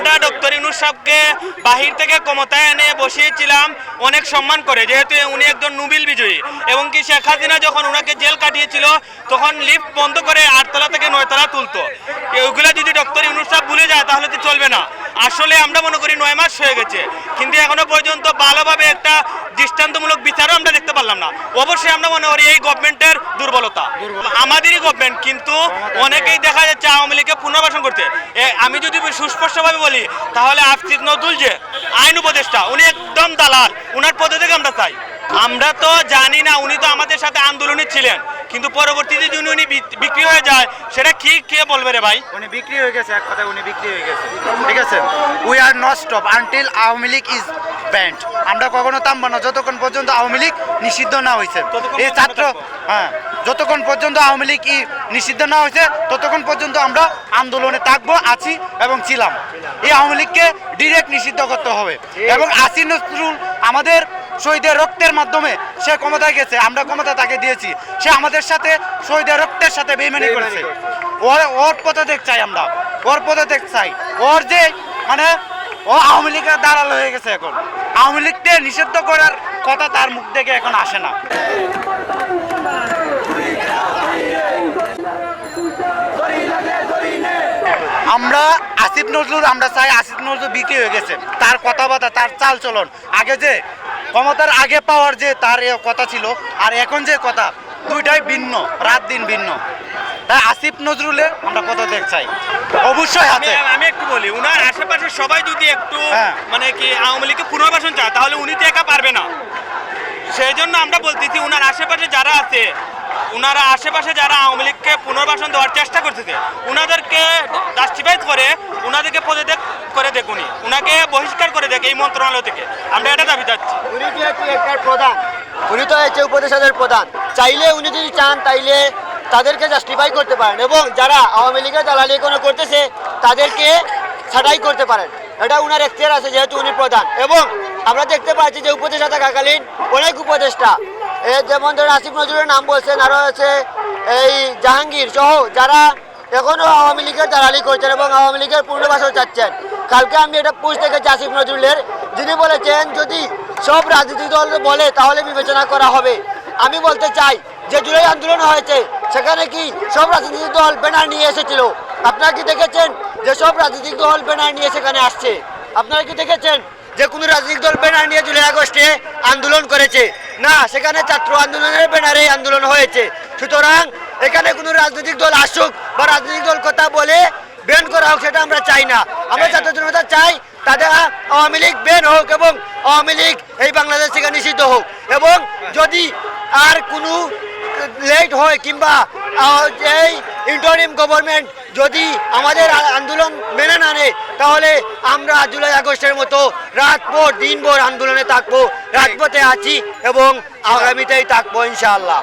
আমরা ডক্টর ইউনুস সাহেবকে বাহির থেকে ক্ষমতায় এনে বসিয়েছিলাম, অনেক সম্মান করে। যেহেতু উনি একজন নোবেল বিজয়ী, এবং কি শেখ হাসিনা যখন ওনাকে জেল কাটিয়েছিল, তখন লিফট বন্ধ করে আটতলা থেকে নয়তলা তুলতো। ওইগুলা যদি ডক্টর ইউনুস সাহেব ভুলে যায়, তাহলে তো চলবে না। আসলে আমরা মনে করি নয় মাস হয়ে গেছে, কিন্তু এখনও পর্যন্ত ভালোভাবে একটা দৃষ্টান্তমূলক বিচারও আমরা পারলাম না। অবশ্যই আমরা মনে করি এই গভর্নমেন্টের দুর্বলতা। আমাদেরই গভর্নমেন্ট কিন্তু অনেকেই দেখা যাচ্ছে আওয়ামী লীগকে পুনর্বাসন করতে আমি যদি সুস্পষ্টভাবে বলি, তাহলে আফসিদ নজরুল যে আইন উপদেষ্টা, উনি একদম দালাল। উনার পদে থেকে আমরা চাই। আমরা তো জানি না, উনি তো আমাদের সাথে আন্দোলনে ছিলেন। কিন্তু পরবর্তীতে যদি উনি বিক্রি হয়ে যায়, সেটা কি, কে বলবে রে ভাই? উনি বিক্রি হয়ে গেছে, এক কথায় উনি বিক্রি হয়ে গেছে। ঠিক আছে? We are not stop until Awami League is banned. আমরা কখনো থামবো না যতক্ষণ পর্যন্ত আওয়ামী লীগ নিষিদ্ধ না হয়েছে এই ছাত্র হ্যাঁ যতক্ষণ পর্যন্ত আওয়ামী লীগ ই নিষিদ্ধ না হয়েছে ততক্ষণ পর্যন্ত আমরা আন্দোলনে থাকব আছি এবং ছিলাম। এই আওয়ামী লীগকে ডিরেক্ট নিষিদ্ধ করতে হবে। এবং আসিন নজরুল আমাদের শহীদের রক্তের মাধ্যমে সে ক্ষমতায় গেছে আমরা ক্ষমতা তাকে দিয়েছি। সে আমাদের সাথে শহীদের রক্তের সাথে বেইমানি করেছে। ওর ওর পদত্যাগ চাই আমরা ওর পদত্যাগ চাই। ওর যে মানে ও আওয়ামী লীগের দালাল হয়ে গেছে এখন। আওয়ামী লীগকে নিষিদ্ধ করার কথা তার মুখ থেকে এখন আসে না। আমরা আসিফ নজরুল, আমরা চাই আসিফ নজরুল বিক্রি হয়ে গেছে। তার কথাবার্তা, তার চাল চলন আগে যে ক্ষমতার আগে পাওয়ার যে তার কথা ছিল, আর এখন যে কথা, দুইটাই ভিন্ন, রাত দিন ভিন্ন। তাই আসিফ নজরুলে আমরা কত দেখ চাই। অবশ্যই আমি আছে। আমি একটু বলি উনার আশেপাশে সবাই যদি একটু হ্যাঁ। মানে কি আওয়ামী লীগকে পুনর্বাসন চায় তাহলে উনি তো একা পারবে না। সেই জন্য আমরা বলতেছি উনার আশেপাশে যারা আছে উনারা আশেপাশে যারা আওয়ামী লীগকে পুনর্বাসন দেওয়ার চেষ্টা করতেছে উনাদেরকে জাস্টিফাইড করে উনাদেরকে পদত্যাগ করে দেখ উনি। উনাকে বহিষ্কার করে দেখ এই মন্ত্রণালয় থেকে। আমরা এটা দাবি চাচ্ছি উনি একটার প্রধান উনি তো হচ্ছে উপদেষ্টাদের প্রধান। চাইলে উনি যদি চান তাইলে তাদেরকে জাস্টিফাই করতে পারেন এবং যারা আওয়ামী লীগের দালালি কোনো করতেছে, তাদেরকে ছাঁটাই করতে পারেন। এটা উনার এখতিয়ার আছে, যেহেতু উনি প্রধান। এবং আমরা দেখতে পাচ্ছি যে উপদেষ্টা থাকাকালীন অনেক উপদেষ্টা যেমন ধরুন আসিফ নজরুলের নাম বলছেন আরও আছে এই জাহাঙ্গীর সহ যারা এখনও আওয়ামী লীগের দালালি করছেন এবং আওয়ামী লীগের পুনর্বাসন চাচ্ছেন। কালকে আমি এটা পুষ দেখেছি আসিফ নজরুলের, যিনি বলেছেন, যদি সব রাজনীতি দল বলে তাহলে বিবেচনা করা হবে। আমি বলতে চাই, যে জুলাই আন্দোলন হয়েছে সেখানে কি সব রাজনৈতিক দল ব্যানার নিয়ে এসেছিল? আপনারা কি দেখেছেন যে সব রাজনৈতিক দল ব্যানার নিয়ে সেখানে আসছে? আপনারা কি দেখেছেন যে কোনো রাজনৈতিক দল ব্যানার নিয়ে জুলাই আগস্টে আন্দোলন করেছে? না সেখানে ছাত্র আন্দোলনের ব্যানারে আন্দোলন হয়েছে। সুতরাং এখানে কোনো রাজনৈতিক দল আসুক বা রাজনৈতিক দল কথা বলে ব্যান করা হোক সেটা আমরা চাই না। আমরা ছাত্র জনতা চাই তাদের আওয়ামী লীগ ব্যান হোক এবং আওয়ামী লীগ এই বাংলাদেশ থেকে নিষিদ্ধ হোক। এবং যদি আর কোনো লেট হয় কিংবা এই ইন্টারিম গভর্নমেন্ট যদি আমাদের আন্দোলন মেনে না নেয়, তাহলে আমরা জুলাই আগস্টের মতো রাতভর, দিনভর আন্দোলনে থাকব রাজপথে আছি এবং আগামীতেই থাকব ইনশাআল্লাহ।